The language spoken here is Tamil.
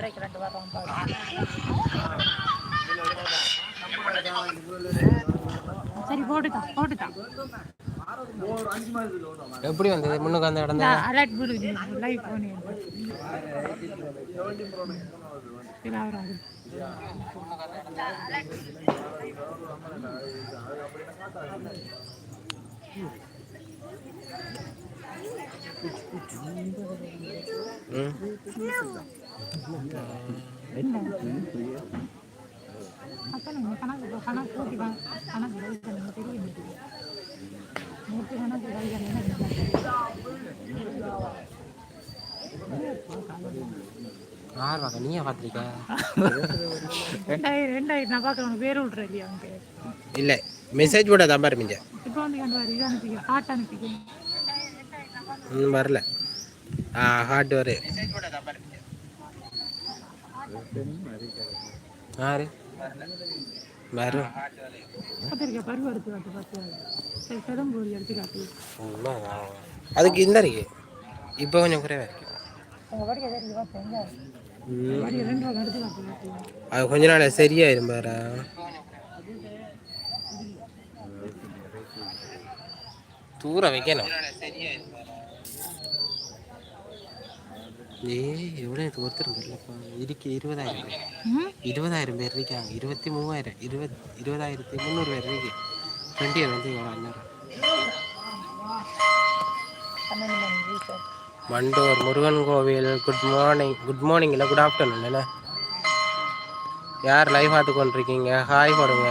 வரைக்கும் ரெண்டு வாரம் பாரு. சரி போட்டுதான் போட்டுதான் எப்படி வந்தது? முன்னுக்கு அந்த இடம் அலர்ட் விடுது லைவ் போனி வராது ம் யார் பார்க்க நீயே பார்த்துருக்க? ரெண்டாயிரம் ரெண்டாயிரம். நான் பார்க்குறவங்க பேர் விட்ற இல்லையா அவங்க இல்லை மெசேஜ் போட தான் பாருமிங்க இப்போ வந்து கண்டு இது அனுப்பிக்க ஹார்ட் அனுப்பிக்க. ம் வரல ஆ ஹார்ட் வரு ஆறு வரும் அதுக்கு இந்த இருக்கு இப்போ கொஞ்சம் குறைவா இருக்கு அது கொஞ்ச நாள் சரியாயிரும் பாரு தூரம் வைக்கணும் ஏய் எவ்வளோ ஒருத்தரும் தெரியலப்பா இருக்கு இருபதாயிரம் பேர். இருபதாயிரம் பேர் இருக்காங்க. இருபத்தி மூவாயிரம். இருபத் இருபதாயிரத்தி முந்நூறு பேர் இருக்கு. டுவெண்ட்டி வந்து எவ்வளோ மண்டோர் முருகன் கோவில். குட் மார்னிங் குட் மார்னிங் இல்லை குட் ஆஃப்டர்நூன் என்ன யார் லைவ் பார்த்து கொண்டிருக்கீங்க? ஹாய் போடுங்க